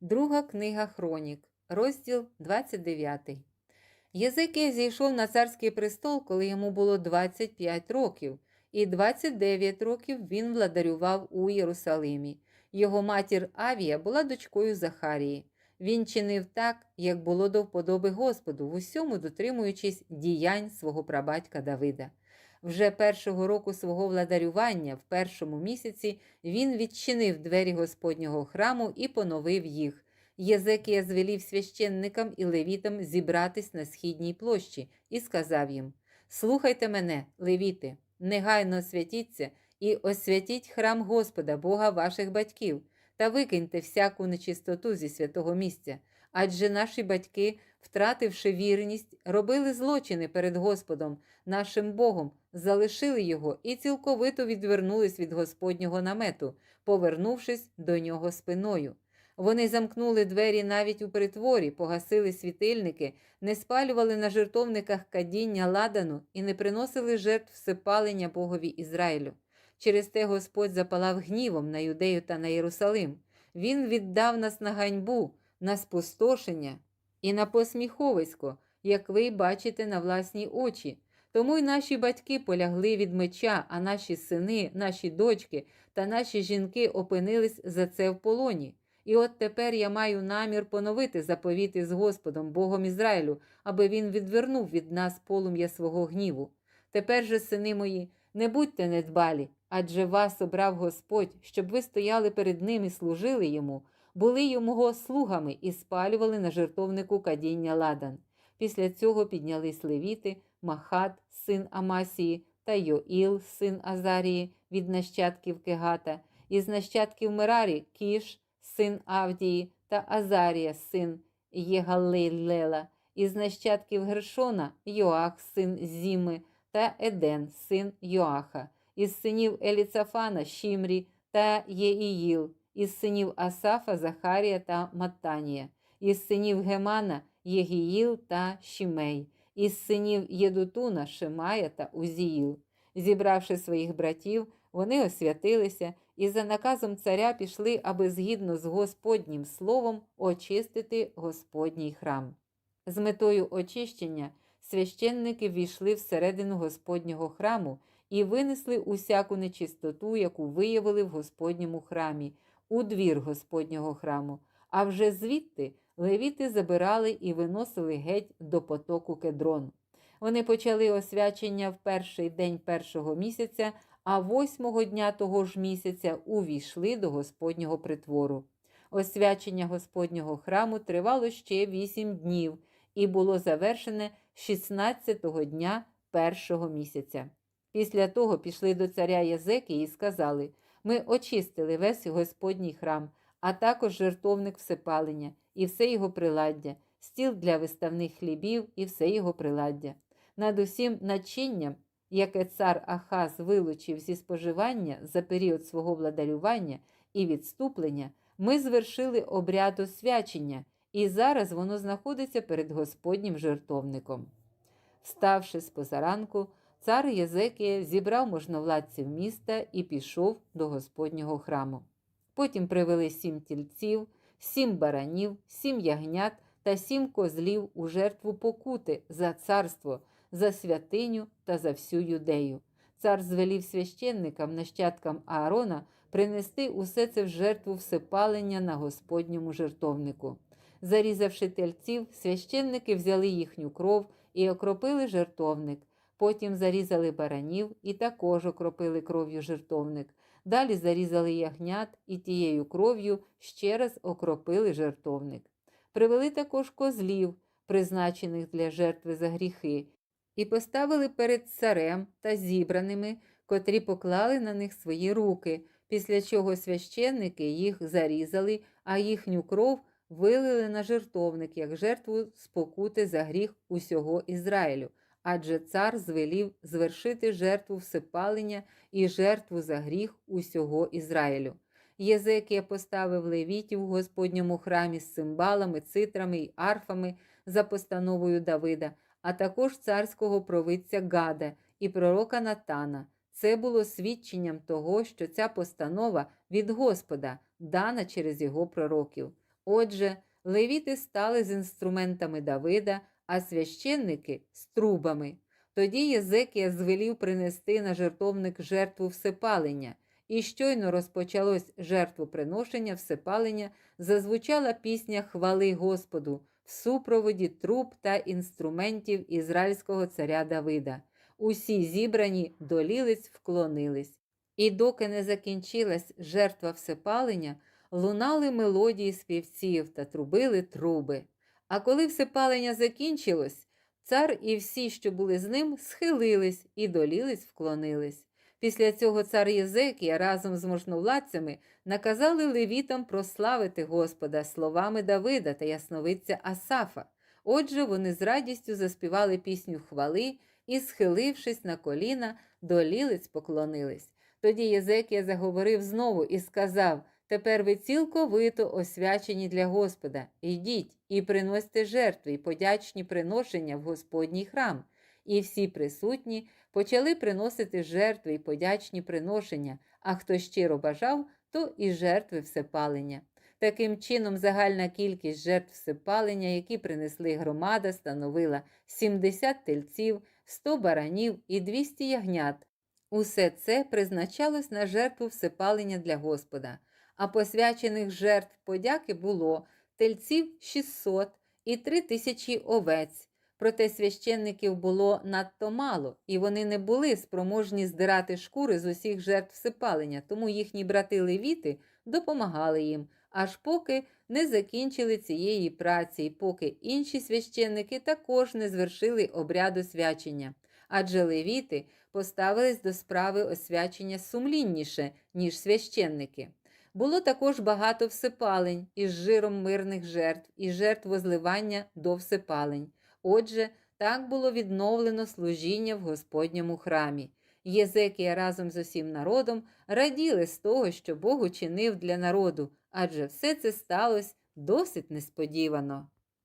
Друга книга Хронік, розділ 29. Єзикія зійшов на царський престол, коли йому було 25 років, і 29 років він владарював у Єрусалимі. Його матір Авія була дочкою Захарії. Він чинив так, як було до вподоби Господу, в усьому дотримуючись діянь свого прабатька Давида. Вже першого року свого владарювання, в першому місяці, він відчинив двері Господнього храму і поновив їх. Єзекія звелів священникам і левітам зібратись на східній площі і сказав їм: Слухайте мене, левіти, негайно освятіться і освятіть храм Господа, Бога ваших батьків, та викиньте всяку нечистоту зі святого місця. Адже наші батьки, втративши вірність, робили злочини перед Господом, нашим Богом, залишили його і цілковито відвернулись від Господнього намету, повернувшись до нього спиною. Вони замкнули двері навіть у притворі, погасили світильники, не спалювали на жертовниках кадіння ладану і не приносили жертв всепалення Богові Ізраїлю. Через те Господь запалав гнівом на юдею та на Єрусалим. Він віддав нас на ганьбу, на спустошення і на посміховисько, як ви бачите на власні очі. Тому й наші батьки полягли від меча, а наші сини, наші дочки та наші жінки опинились за це в полоні. І от тепер я маю намір поновити заповіти з Господом, Богом Ізраїлю, аби він відвернув від нас полум'я свого гніву. Тепер же, сини мої, не будьте недбалі, адже вас обрав Господь, щоб ви стояли перед ним і служили йому, були його слугами і спалювали на жертовнику кадіння ладан. Після цього піднялись левіти, Махат, син Амасії, та Йоїл, син Азарії, від нащадків Кегата, із нащадків Мерарі Кіш, син Авдії, та Азарія, син Єгалилела, із нащадків Гершона Йоах, син Зіми, та Еден, син Йоаха, із синів Еліцафана Шімрі та Єїїл, із синів Асафа Захарія та Маттанія, із синів Гемана Єгіїл та Шімей, із синів Єдутуна Шимая та Узіїл. Зібравши своїх братів, вони освятилися і за наказом царя пішли, аби згідно з Господнім словом очистити Господній храм. З метою очищення священники ввійшли всередину Господнього храму і винесли усяку нечистоту, яку виявили в Господньому храмі, у двір Господнього храму, а вже звідти левіти забирали і виносили геть до потоку кедрон. Вони почали освячення в перший день першого місяця, а восьмого дня того ж місяця увійшли до Господнього притвору. Освячення Господнього храму тривало ще вісім днів і було завершене 16-го дня першого місяця. Після того пішли до царя Язеки і сказали: Ми очистили весь Господній храм, а також жертовник всепалення, і все його приладдя, стіл для виставних хлібів і все його приладдя. Над усім начинням, яке цар Ахаз вилучив зі споживання за період свого владарювання і відступлення, ми звершили обряд освячення, і зараз воно знаходиться перед Господнім жертовником. Вставши з позаранку, цар Єзекія зібрав можновладців міста і пішов до Господнього храму. Потім привели сім тільців, сім баранів, сім ягнят та сім козлів у жертву покути за царство, за святиню та за всю юдею. Цар звелів священникам, нащадкам Аарона принести усе це в жертву всепалення на Господньому жертовнику. Зарізавши тельців, священники взяли їхню кров і окропили жертовник. Потім зарізали баранів і також окропили кров'ю жертовник. Далі зарізали ягнят і тією кров'ю ще раз окропили жертовник. Привели також козлів, призначених для жертви за гріхи, і поставили перед царем та зібраними, котрі поклали на них свої руки, після чого священники їх зарізали, а їхню кров вилили на жертовник як жертву спокути за гріх усього Ізраїлю. Адже цар звелів звершити жертву всепалення і жертву за гріх усього Ізраїлю. Єзекія поставив левітів у Господньому храмі з цимбалами, цитрами й арфами за постановою Давида, а також царського провидця Гада і пророка Натана. Це було свідченням того, що ця постанова від Господа дана через його пророків. Отже, левіти стали з інструментами Давида, а священники з трубами. Тоді Єзекія звелів принести на жертовник жертву всепалення, і щойно розпочалось жертвоприношення всепалення, зазвучала пісня хвали Господу в супроводі труб та інструментів ізраїльського царя Давида. Усі зібрані до лілиць вклонились. І доки не закінчилась жертва всепалення, лунали мелодії співців та трубили труби. А коли всепалення закінчилось, цар і всі, що були з ним, схилились і до лілиць вклонились. Після цього цар Єзекія разом з можновладцями наказали левітам прославити Господа словами Давида та ясновидця Асафа. Отже, вони з радістю заспівали пісню хвали і, схилившись на коліна, до лілиць поклонились. Тоді Єзекія заговорив знову і сказав: Тепер ви цілковито освячені для Господа. Йдіть і приносьте жертви і подячні приношення в Господній храм. І всі присутні почали приносити жертви і подячні приношення, а хто щиро бажав, то і жертви всепалення. Таким чином, загальна кількість жертв всепалення, які принесли громада, становила 70 тельців, 100 баранів і 200 ягнят. Усе це призначалось на жертву всепалення для Господа, а посвячених жертв подяки було тельців 600 і 3 тисячі овець. Проте священників було надто мало, і вони не були спроможні здирати шкури з усіх жертв всепалення, тому їхні брати левіти допомагали їм, аж поки не закінчили цієї праці, і поки інші священники також не звершили обряду свячення. Адже левіти поставились до справи освячення сумлінніше, ніж священники. Було також багато всепалень із жиром мирних жертв і жертв возливання до всепалень. Отже, так було відновлено служіння в Господньому храмі. Єзекія разом з усім народом раділи з того, що Бог учинив для народу, адже все це сталося досить несподівано.